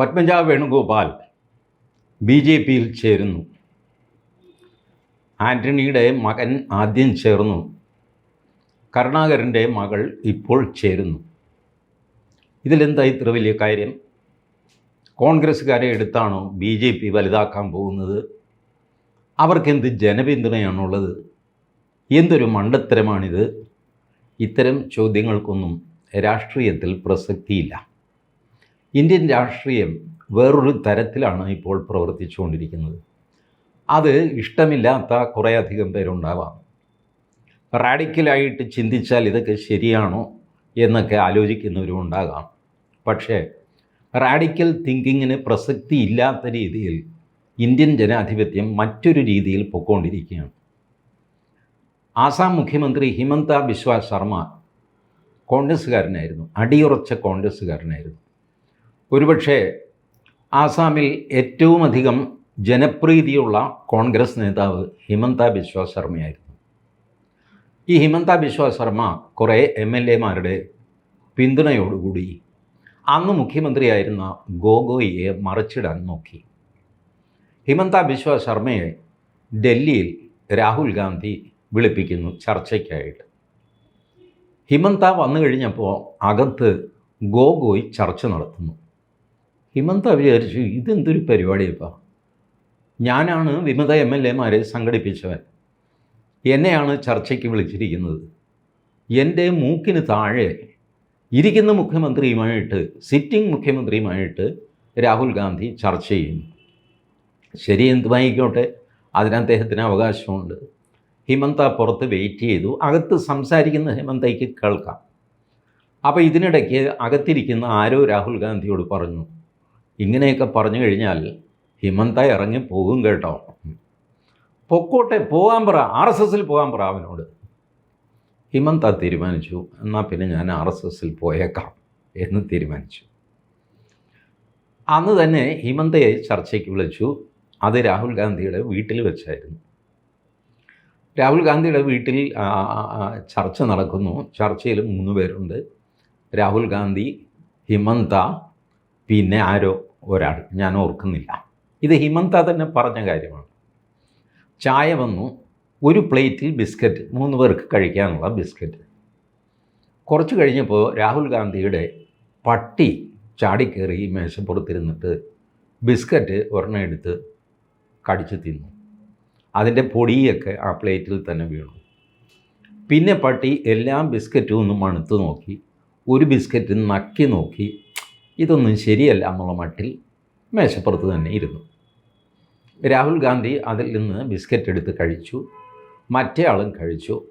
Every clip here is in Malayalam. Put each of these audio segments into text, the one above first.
പത്മജ വേണുഗോപാൽ ബി ജെ പിയിൽ ചേരുന്നു. ആന്റണിയുടെ മകൻ ആദ്യം ചേർന്നു. കരുണാകരന്റെ മകൾ ഇപ്പോൾ ചേരുന്നു. ഇതിലെന്താ ഇത്ര വലിയ കാര്യം? കോൺഗ്രസ്സുകാരെ എടുത്താണോ ബി ജെ പി വലുതാക്കാൻ പോകുന്നത്? അവർക്കെന്ത് ജനപിന്തുണയാണുള്ളത്? എന്തൊരു മണ്ടത്തരമാണിത്? ഇത്തരം ചോദ്യങ്ങൾക്കൊന്നും രാഷ്ട്രീയത്തിൽ പ്രസക്തിയില്ല. ഇന്ത്യൻ രാഷ്ട്രീയം വേറൊരു തരത്തിലാണ് ഇപ്പോൾ പ്രവർത്തിച്ചുകൊണ്ടിരിക്കുന്നത്. അത് ഇഷ്ടമില്ലാത്ത കുറേയധികം പേരുണ്ടാവാം. റാഡിക്കലായിട്ട് ചിന്തിച്ചാൽ ഇതൊക്കെ ശരിയാണോ എന്നൊക്കെ ആലോചിക്കുന്നവരും ഉണ്ടാകാം പക്ഷേ റാഡിക്കൽ തിങ്കിങ്ങിന് പ്രസക്തി ഇല്ലാത്ത രീതിയിൽ ഇന്ത്യൻ ജനാധിപത്യം മറ്റൊരു രീതിയിൽ പൊക്കോണ്ടിരിക്കുകയാണ്. ആസാം മുഖ്യമന്ത്രി ഹിമന്ത ബിശ്വ ശർമ്മ കോൺഗ്രസ്സുകാരനായിരുന്നു. അടിയുറച്ച കോൺഗ്രസ്സുകാരനായിരുന്നു. ഒരുപക്ഷെ ആസാമിൽ ഏറ്റവും അധികം ജനപ്രീതിയുള്ള കോൺഗ്രസ് നേതാവ് ഹിമന്ത ബിശ്വ ശർമ്മയായിരുന്നു. ഈ ഹിമന്ത ബിശ്വ ശർമ്മ കുറേ എം എൽ എമാരുടെ പിന്തുണയോടുകൂടി അന്ന് മുഖ്യമന്ത്രിയായിരുന്ന ഗോഗോയിയെ മറിച്ചിടാൻ നോക്കി. ഹിമന്ത ബിശ്വ ശർമ്മയെ ഡൽഹിയിൽ രാഹുൽ ഗാന്ധി വിളിപ്പിക്കുന്നു ചർച്ചയ്ക്കായിട്ട്. ഹിമന്ത വന്നു കഴിഞ്ഞപ്പോൾ അകത്ത് ഗോഗോയ് ചർച്ച നടത്തുന്നു. ഹിമന്ത വിചാരിച്ചു ഇതെന്തൊരു പരിപാടിയപ്പോൾ ഞാനാണ് വിമത എം എൽ എമാരെ സംഘടിപ്പിച്ചവൻ. എന്നെയാണ് ചർച്ചയ്ക്ക് വിളിച്ചിരിക്കുന്നത്. എന്റെ മൂക്കിന് താഴെ ഇരിക്കുന്ന മുഖ്യമന്ത്രിയുമായിട്ട് സിറ്റിംഗ് മുഖ്യമന്ത്രിയുമായിട്ട് രാഹുൽ ഗാന്ധി ചർച്ച ചെയ്യുന്നു. ശരി എന്തുമായിക്കോട്ടെ. അതിന് അദ്ദേഹത്തിന് അവകാശമുണ്ട്. ഹിമന്ത പുറത്ത് വെയിറ്റ് ചെയ്തു. അകത്ത് സംസാരിക്കുന്ന ഹിമന്തയ്ക്ക് കേൾക്കാം. അപ്പോൾ ഇതിനിടയ്ക്ക് അകത്തിരിക്കുന്ന ആരോ രാഹുൽ ഗാന്ധിയോട് പറഞ്ഞു ഇങ്ങനെയൊക്കെ പറഞ്ഞു കഴിഞ്ഞാൽ ഹിമന്ത ഇറങ്ങി പോകും കേട്ടോ. പൊക്കോട്ടെ പോകാൻ പറ. ആർ എസ് എസിൽ പോകാൻ പറ അവനോട്. ഹിമന്ത തീരുമാനിച്ചു. എന്നാൽ പിന്നെ ഞാൻ ആർ എസ് എസിൽ പോയേക്കാം എന്ന് തീരുമാനിച്ചു. അന്ന് തന്നെ ഹിമന്തയെ ചർച്ചയ്ക്ക് വിളിച്ചു. അത് രാഹുൽ ഗാന്ധിയുടെ വീട്ടിൽ വെച്ചായിരുന്നു. രാഹുൽ ഗാന്ധിയുടെ വീട്ടിൽ ചർച്ച നടക്കുന്നു. ചർച്ചയിൽ മൂന്ന് പേരുണ്ട്. രാഹുൽ ഗാന്ധി ഹിമന്ത പിന്നെ ആരോ? ഒരാൾ. ഞാൻ ഓർക്കുന്നില്ല. ഇത് ഹിമന്ത തന്നെ പറഞ്ഞ കാര്യമാണ്. ചായ വന്നു. ഒരു പ്ലേറ്റിൽ ബിസ്ക്കറ്റ്. മൂന്ന് പേർക്ക് കഴിക്കാനുള്ള ബിസ്ക്കറ്റ്. കുറച്ച് കഴിഞ്ഞപ്പോൾ രാഹുൽ ഗാന്ധിയുടെ പട്ടി ചാടിക്കയറി ഈ മേശപ്പുറത്തിരുന്നിട്ട് ബിസ്ക്കറ്റ് ഒരെണ്ണം എടുത്ത് കടിച്ചു തിന്നു. അതിന്റെ പൊടിയൊക്കെ ആ പ്ലേറ്റിൽ തന്നെ വീണു. പിന്നെ പട്ടി എല്ലാ ബിസ്ക്കറ്റും ഒന്ന് മണുത്ത് നോക്കി. ഒരു ബിസ്ക്കറ്റ് നക്കി നോക്കി. ഇതൊന്നും ശരിയല്ല എന്നുള്ള മട്ടിൽ മേശപ്പുറത്ത് തന്നെ ഇരുന്നു. രാഹുൽ ഗാന്ധി അതിൽ നിന്ന് ബിസ്ക്കറ്റ് എടുത്ത് കഴിച്ചു. മറ്റേ ആളും കഴിച്ചു.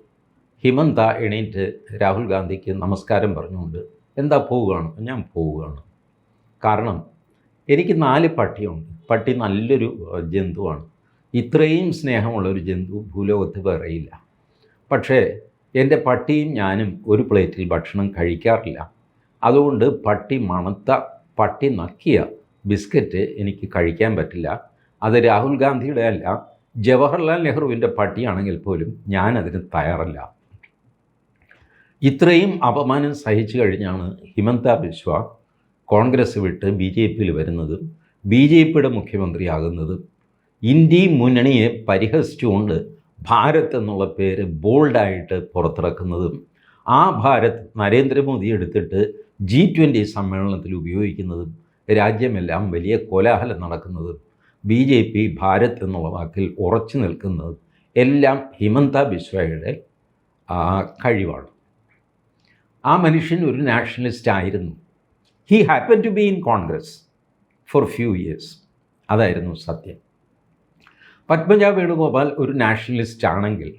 ഹിമന്ത എണീറ്റ് രാഹുൽ ഗാന്ധിക്ക് നമസ്കാരം പറഞ്ഞുകൊണ്ട് എന്താ പോവുകയാണ്? ഞാൻ പോവുകയാണ്. കാരണം എനിക്ക് നാല് പട്ടിയുണ്ട്. പട്ടി നല്ലൊരു ജന്തുവാണ്. ഇത്രയും സ്നേഹമുള്ളൊരു ജന്തു ഭൂലോകത്ത് വേറെയില്ല. പക്ഷേ എന്റെ പട്ടിയും ഞാനും ഒരു പ്ലേറ്റിൽ ഭക്ഷണം കഴിക്കാറില്ല. അതുകൊണ്ട് പട്ടി മണത്ത പട്ടി നക്കിയ ബിസ്ക്കറ്റ് എനിക്ക് കഴിക്കാൻ പറ്റില്ല. അത് രാഹുൽ ഗാന്ധിയുടെ അല്ല ജവഹർലാൽ നെഹ്റുവിന്റെ പട്ടിയാണെങ്കിൽ പോലും ഞാനതിന് തയ്യാറല്ല. ഇത്രയും അപമാനം സഹിച്ചു കഴിഞ്ഞാണ് ഹിമന്ത ബിശ്വ കോൺഗ്രസ് വിട്ട് ബി ജെ പിയിൽ വരുന്നതും ബി ജെ പിയുടെ മുഖ്യമന്ത്രിയാകുന്നതും. ഇന്ത്യ മുന്നണിയെ പരിഹസിച്ചുകൊണ്ട് ഭാരത് എന്നുള്ള പേര് ബോൾഡായിട്ട് പുറത്തിറക്കുന്നതും ആ ഭാരത് നരേന്ദ്രമോദി എടുത്തിട്ട് ജി ട്വന്റി സമ്മേളനത്തിൽ ഉപയോഗിക്കുന്നതും രാജ്യമെല്ലാം വലിയ കോലാഹലം നടക്കുന്നതും ബി ജെ പി ഭാരത് എന്നുള്ള വാക്കിൽ ഉറച്ചു നിൽക്കുന്നതും എല്ലാം ഹിമന്ത ബിശ്വയുടെ ആ, കഴിവാണ്. ആ മനുഷ്യൻ ഒരു നാഷണലിസ്റ്റ് ആയിരുന്നു he happen to be in Congress for few years അതായിരുന്നു സത്യം. പത്മജ വേണുഗോപാൽ ഒരു നാഷണലിസ്റ്റ് ആണെങ്കിൽ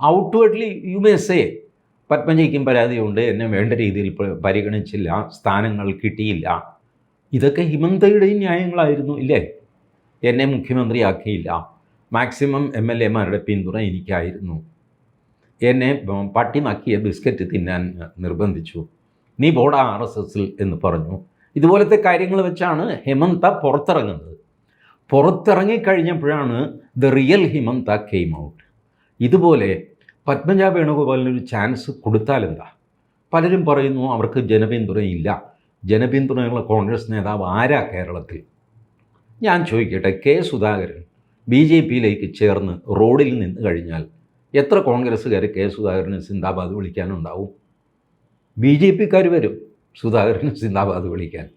ഔട്ട്വേർഡ്ലി യു മേ സേ പത്മജയ്ക്കും പരാതിയുണ്ട്. എന്നെ വേണ്ട രീതിയിൽ പരിഗണിച്ചില്ല. സ്ഥാനങ്ങൾ കിട്ടിയില്ല. ഇതൊക്കെ ഹിമന്തയുടെയും ന്യായങ്ങളായിരുന്നു ഇല്ലേ? എന്നെ മുഖ്യമന്ത്രിയാക്കിയില്ല. മാക്സിമം എം എൽ എമാരുടെ പിന്തുണ എനിക്കായിരുന്നു. എന്നെ പട്ടിമാക്കിയ ബിസ്ക്കറ്റ് തിന്നാൻ നിർബന്ധിച്ചു. നീ പോടാ ആർ എസ് എസിൽ എന്ന് പറഞ്ഞു. ഇതുപോലത്തെ കാര്യങ്ങൾ വെച്ചാണ് ഹെമന്ത പുറത്തിറങ്ങുന്നത്. പുറത്തിറങ്ങിക്കഴിഞ്ഞപ്പോഴാണ് the real Himanta came out ഇതുപോലെ പത്മജ വേണുഗോപാലിന് ഒരു ചാൻസ് കൊടുത്താൽ എന്താ? പലരും പറയുന്നു അവർക്ക് ജനപിന്തുണയില്ല. ജനപിന്തുണയുള്ള കോൺഗ്രസ് നേതാവ് ആരാ കേരളത്തിൽ? ഞാൻ ചോദിക്കട്ടെ കെ സുധാകരൻ ബി ജെ പിയിലേക്ക് ചേർന്ന് റോഡിൽ നിന്ന് കഴിഞ്ഞാൽ എത്ര കോൺഗ്രസ്സുകാർ കെ സുധാകരന് സിന്ദാബാദ് വിളിക്കാനുണ്ടാവും? ബി ജെ പിക്കാർ വരും സുധാകരന് സിന്ദാബാദ് വിളിക്കാൻ.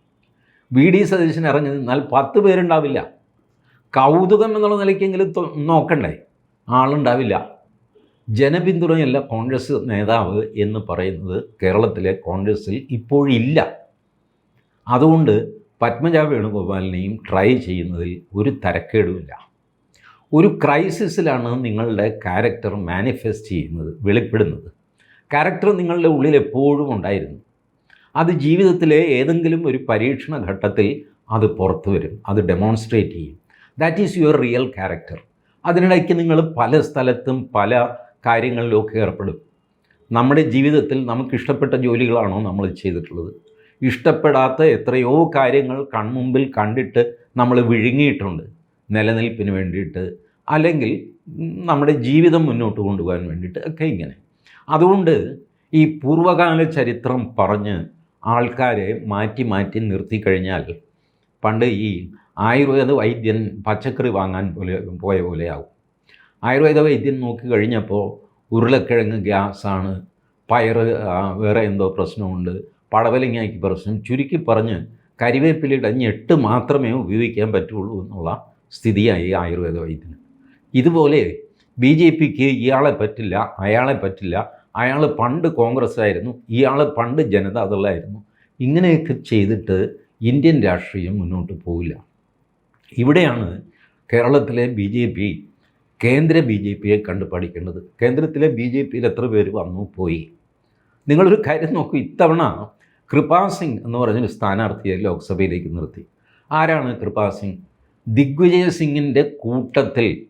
വി ഡി സതീശൻ ഇറങ്ങി നിന്നാൽ പത്ത് പേരുണ്ടാവില്ല. കൗതുകം എന്നുള്ള നിലയ്ക്കെങ്കിലും നോക്കണ്ടേ? ആളുണ്ടാവില്ല. ജനപിന്തുണയല്ല കോൺഗ്രസ് നേതാവ് എന്ന് പറയുന്നത് കേരളത്തിലെ കോൺഗ്രസ്സിൽ ഇപ്പോഴില്ല അതുകൊണ്ട് പത്മജ വേണുഗോപാലിനെയും ട്രൈ ചെയ്യുന്നതിൽ ഒരു തരക്കേടുമില്ല ഒരു ക്രൈസിസിലാണ് നിങ്ങളുടെ ക്യാരക്ടർ മാനിഫെസ്റ്റ് ചെയ്യുന്നത് വെളിപ്പെടുന്നത്. ക്യാരക്ടർ നിങ്ങളുടെ ഉള്ളിൽ എപ്പോഴും ഉണ്ടായിരുന്നു. അത് ജീവിതത്തിലെ ഏതെങ്കിലും ഒരു പരീക്ഷണ ഘട്ടത്തിൽ അത് പുറത്തു വരും അത് ഡെമോൺസ്ട്രേറ്റ് ചെയ്യും. That is your real character അതിനിടയ്ക്ക് നിങ്ങൾ പല സ്ഥലത്തും പല കാര്യങ്ങളിലൊക്കെ ഏർപ്പെടും. നമ്മുടെ ജീവിതത്തിൽ നമുക്ക് ഇഷ്ടപ്പെട്ട ജോലികളാണോ നമ്മൾ ചെയ്തിട്ടുള്ളത്? ഇഷ്ടപ്പെടാത്ത എത്രയോ കാര്യങ്ങൾ കൺമുമ്പിൽ കണ്ടിട്ട് നമ്മൾ വിഴുങ്ങിയിട്ടുണ്ട് നിലനിൽപ്പിന് വേണ്ടിയിട്ട് അല്ലെങ്കിൽ നമ്മുടെ ജീവിതം മുന്നോട്ട് കൊണ്ടുപോകാൻ വേണ്ടിയിട്ട് ഒക്കെ ഇങ്ങനെ. അതുകൊണ്ട് ഈ പൂർവകാല ചരിത്രം പറഞ്ഞ് ആൾക്കാരെ മാറ്റി മാറ്റി നിർത്തി കഴിഞ്ഞാൽ പണ്ട് ഈ ആയുർവേദ വൈദ്യൻ പച്ചക്കറി വാങ്ങാൻ പോലെ പോയ പോലെയാവും. ആയുർവേദ വൈദ്യം നോക്കി കഴിഞ്ഞപ്പോൾ ഉരുളക്കിഴങ്ങ് ഗ്യാസാണ് പയറ് വേറെ എന്തോ പ്രശ്നമുണ്ട്. പടവലങ്ങയ്ക്ക് പ്രശ്നം. ചുരുക്കി പറഞ്ഞ് കരിവേപ്പിലയുടെ ഞെട്ട് മാത്രമേ ഉപയോഗിക്കാൻ പറ്റുള്ളൂ എന്നുള്ള സ്ഥിതിയായി ആയുർവേദ വൈദ്യന്. ഇതുപോലെ ബി ജെ പിക്ക് ഇയാളെ പറ്റില്ല അയാളെ പറ്റില്ല. അയാൾ പണ്ട് കോൺഗ്രസ് ആയിരുന്നു ഇയാൾ പണ്ട് ജനതാദളായിരുന്നു. ഇങ്ങനെയൊക്കെ ചെയ്തിട്ട് ഇന്ത്യൻ രാഷ്ട്രീയം മുന്നോട്ട് പോവില്ല. ഇവിടെയാണ് കേരളത്തിലെ ബി ജെ പി കേന്ദ്ര ബി ജെ പിയെ കണ്ട് പഠിക്കേണ്ടത് കേന്ദ്രത്തിലെ ബി ജെ പിയിൽ എത്ര പേര് വന്നു പോയി? നിങ്ങളൊരു കാര്യം നോക്കൂ. ഇത്തവണ കൃപാ സിംഗ് എന്ന് പറഞ്ഞൊരു സ്ഥാനാർത്ഥിയെ ലോക്സഭയിലേക്ക് നിർത്തി. ആരാണ് കൃപാ സിംഗ്? ദിഗ്വിജയ സിംഗിന്റെ കൂട്ടത്തിൽ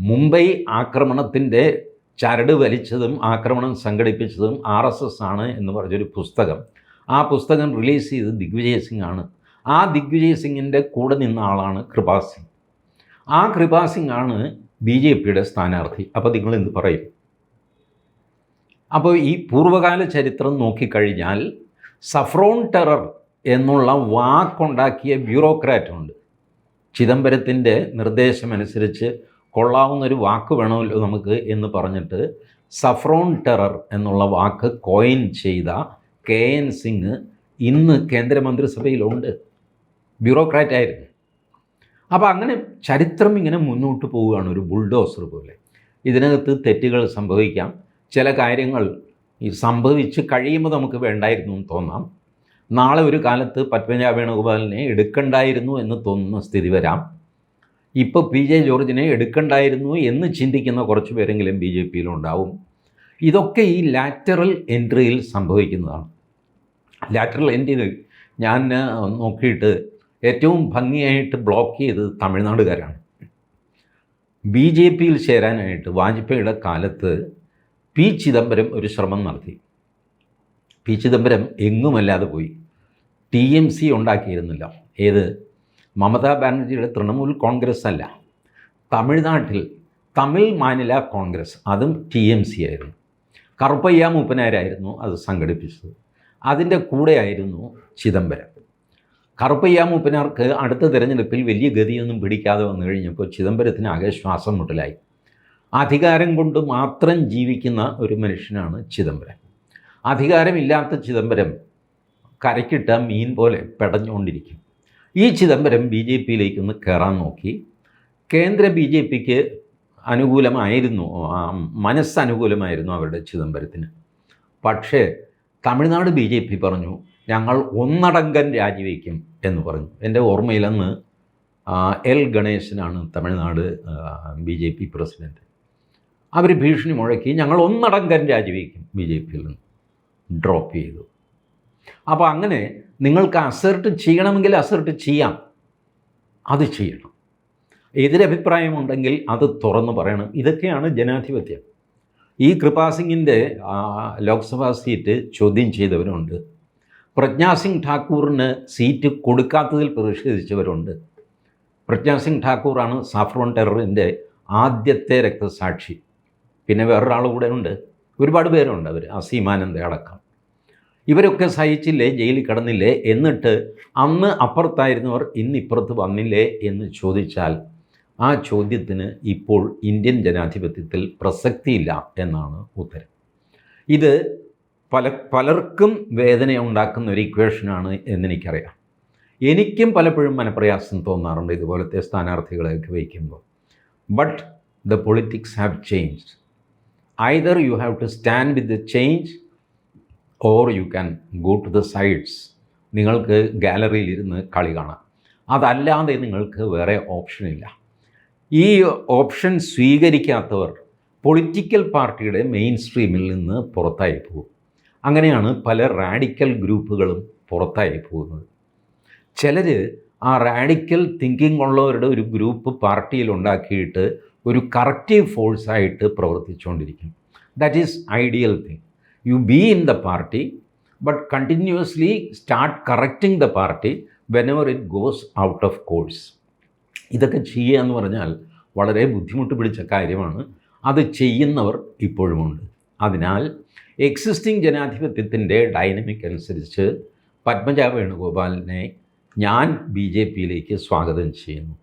മുംബൈ ആക്രമണത്തിന്റെ ചരട് വലിച്ചതും ആക്രമണം സംഘടിപ്പിച്ചതും ആർ എസ് എസ് ആണ് എന്ന് പറഞ്ഞൊരു പുസ്തകം. ആ പുസ്തകം റിലീസ് ചെയ്തത് ദിഗ്വിജയ സിംഗ് ആണ്. ആ ദിഗ്വിജയ് സിംഗിന്റെ കൂടെ നിന്ന ആളാണ് കൃപാ സിംഗ്. ആ കൃപാ സിംഗ് ആണ് ബി ജെ പിയുടെ സ്ഥാനാർത്ഥി. അപ്പോൾ നിങ്ങൾ എന്ത് പറയും? അപ്പോൾ ഈ പൂർവകാല ചരിത്രം നോക്കിക്കഴിഞ്ഞാൽ സഫ്രോൺ ടെറർ എന്നുള്ള വാക്കുണ്ടാക്കിയ ബ്യൂറോക്രാറ്റ് ഉണ്ട് ചിദംബരത്തിന്റെ നിർദ്ദേശമനുസരിച്ച് കൊള്ളാവുന്നൊരു വാക്ക് വേണമല്ലോ നമുക്ക് എന്ന് പറഞ്ഞിട്ട് സഫ്രോൺ ടെറർ എന്നുള്ള വാക്ക് കോയിൻ ചെയ്ത കെ എൻ സിംഗ് ഇന്ന് കേന്ദ്രമന്ത്രിസഭയിലുണ്ട്. ബ്യൂറോക്രാറ്റ് ആയിരുന്നു അപ്പോൾ അങ്ങനെ ചരിത്രം ഇങ്ങനെ മുന്നോട്ട് പോവുകയാണ് ഒരു ബുൾഡോസർ പോലെ. ഇതിനകത്ത് തെറ്റുകൾ സംഭവിക്കാം. ചില കാര്യങ്ങൾ ഈ സംഭവിച്ച് കഴിയുമ്പോൾ നമുക്ക് വേണ്ടായിരുന്നു എന്ന് തോന്നാം. നാളെ ഒരു കാലത്ത് പത്മജ വേണുഗോപാലിനെ എടുക്കണ്ടായിരുന്നു എന്ന് തോന്നുന്ന സ്ഥിതി വരാം. ഇപ്പോൾ പി ജെ ജോർജിനെ എടുക്കണ്ടായിരുന്നു എന്ന് ചിന്തിക്കുന്ന കുറച്ച് പേരെങ്കിലും ബി ജെ പിയിലുണ്ടാവും ഇതൊക്കെ ഈ ലാറ്ററൽ എൻട്രിയിൽ സംഭവിക്കുന്നതാണ്. ലാറ്ററൽ എൻട്രി ഞാൻ നോക്കിയിട്ട് ഏറ്റവും ഭംഗിയായിട്ട് ബ്ലോക്ക് ചെയ്തത് തമിഴ്നാടുകാരാണ്. ബി ജെ പിയിൽ ചേരാനായിട്ട് വാജ്പേയിയുടെ കാലത്ത് പി ചിദംബരം ഒരു ശ്രമം നടത്തി. പി ചിദംബരം എങ്ങുമല്ലാതെ പോയി. ടി എം സി ഉണ്ടാക്കിയിരുന്നില്ല. ഏത്? മമതാ ബാനർജിയുടെ തൃണമൂൽ കോൺഗ്രസ് അല്ല. തമിഴ്നാട്ടിൽ തമിഴ് മാനില കോൺഗ്രസ് അതും ടി എം സി ആയിരുന്നു. കറുപ്പയ്യ മൂപ്പനാരായിരുന്നു അത് സംഘടിപ്പിച്ചത്. അതിന്റെ കൂടെയായിരുന്നു ചിദംബരം. കറുപ്പയ്യ മൂപ്പനാർക്ക് അടുത്ത തിരഞ്ഞെടുപ്പിൽ വലിയ ഗതിയൊന്നും പിടിക്കാതെ വന്നു കഴിഞ്ഞപ്പോൾ ചിദംബരത്തിന് ആകെ ശ്വാസം മുട്ടലായി. അധികാരം കൊണ്ട് മാത്രം ജീവിക്കുന്ന ഒരു മനുഷ്യനാണ് ചിദംബരം. അധികാരമില്ലാത്ത ചിദംബരം കരക്കിട്ട മീൻ പോലെ പെടഞ്ഞുകൊണ്ടിരിക്കും. ഈ ചിദംബരം ബി ജെ പിയിലേക്കൊന്ന് കയറാൻ നോക്കി. കേന്ദ്ര ബി ജെ പിക്ക് അനുകൂലമായിരുന്നു മനസ്സനുകൂലമായിരുന്നു അവരുടെ ചിദംബരത്തിന്. പക്ഷേ തമിഴ്നാട് ബി ജെ പി പറഞ്ഞു ഞങ്ങൾ ഒന്നടങ്കം രാജിവെക്കും എന്ന് പറഞ്ഞു. എന്റെ ഓർമ്മയിലന്ന് L ഗണേശനാണ് Tamil Nadu B J P president അവർ ഭീഷണി മുഴക്കി ഞങ്ങൾ ഒന്നടങ്കം രാജിവെക്കും ബി ജെ പിയിൽ നിന്ന്. ഡ്രോപ്പ് ചെയ്തു. അപ്പോൾ അങ്ങനെ നിങ്ങൾക്ക് അസർട്ട് ചെയ്യണമെങ്കിൽ അസർട്ട് ചെയ്യാം. അത് ചെയ്യണം. എതിരഭിപ്രായമുണ്ടെങ്കിൽ അത് തുറന്നു പറയണം. ഇതൊക്കെയാണ് ജനാധിപത്യം. ഈ കൃപാസിംഗിന്റെ ലോക്സഭാ സീറ്റ് ചോദ്യം ചെയ്തവരുണ്ട്. പ്രജ്ഞാസിംഗ് ഠാക്കൂറിന് സീറ്റ് കൊടുക്കാത്തതിൽ പ്രതിഷേധിച്ചവരുണ്ട്. പ്രജ്ഞാസിംഗ് ഠാക്കൂറാണ് സാഫ്രോൺ ടെററിന്റെ ആദ്യത്തെ രക്തസാക്ഷി. പിന്നെ വേറൊരാൾ കൂടെ ഉണ്ട് ഒരുപാട് പേരുണ്ട് അവർ അസീമാനന്ദ അടക്കം. ഇവരൊക്കെ സഹിച്ചില്ലേ ജയിലിൽ കിടന്നില്ലേ എന്നിട്ട് അന്ന് അപ്പുറത്തായിരുന്നവർ ഇന്ന് ഇപ്പുറത്ത് വന്നില്ലേ എന്ന് ചോദിച്ചാൽ ആ ചോദ്യത്തിന് ഇപ്പോൾ ഇന്ത്യൻ ജനാധിപത്യത്തിൽ പ്രസക്തിയില്ല എന്നാണ് ഉത്തരം. ഇത് പല പലർക്കും വേദന ഉണ്ടാക്കുന്ന ഒരു ഇക്വേഷനാണ് എന്നെനിക്കറിയാം. എനിക്കും പലപ്പോഴും മനപ്രയാസം തോന്നാറുണ്ട് ഇതുപോലത്തെ സ്ഥാനാർത്ഥികളെയൊക്കെ വയ്ക്കുമ്പോൾ but the politics have changed either you have to stand with the change or you can go to the sides നിങ്ങൾക്ക് ഗാലറിയിൽ ഇരുന്ന് കളി കാണാം. അതല്ലാതെ നിങ്ങൾക്ക് വേറെ ഓപ്ഷനില്ല ഈ ഓപ്ഷൻ സ്വീകരിക്കാത്തവർ പൊളിറ്റിക്കൽ പാർട്ടിയുടെ മെയിൻ സ്ട്രീമിൽ നിന്ന് പുറത്തായി പോകും. അങ്ങനെയാണ് പല റാഡിക്കൽ ഗ്രൂപ്പുകളും പുറത്തായി പോകുന്നത്. ചിലർ ആ റാഡിക്കൽ തിങ്കിങ് ഉള്ളവരുടെ ഒരു ഗ്രൂപ്പ് പാർട്ടിയിൽ ഉണ്ടാക്കിയിട്ട് ഒരു കറക്റ്റീവ് ഫോഴ്സായിട്ട് പ്രവർത്തിച്ചുകൊണ്ടിരിക്കും. That is ideal thing you be in the party but continuously start correcting the party whenever it goes out of course ഇതൊക്കെ ചെയ്യുക എന്ന് പറഞ്ഞാൽ വളരെ ബുദ്ധിമുട്ട് പിടിച്ച കാര്യമാണ്. അത് ചെയ്യുന്നവർ ഇപ്പോഴുമുണ്ട്. അതിനാൽ എക്സിസ്റ്റിംഗ് ജനാധിപത്യത്തിന്റെ ഡൈനമിക് അനുസരിച്ച് പത്മജ വേണുഗോപാലിനെ ഞാൻ ബി ജെ പിയിലേക്ക് സ്വാഗതം ചെയ്യുന്നു.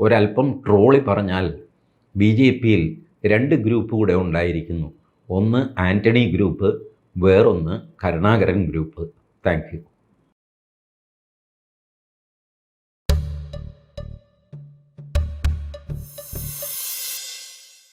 ഒരല്പം ട്രോളി പറഞ്ഞാൽ ബി ജെ പിയിൽ രണ്ട് ഗ്രൂപ്പ് കൂടെ ഉണ്ടായിരിക്കുന്നു. ഒന്ന് ആന്റണി ഗ്രൂപ്പ് വേറൊന്ന് കരുണാകരൻ ഗ്രൂപ്പ്. Thank you.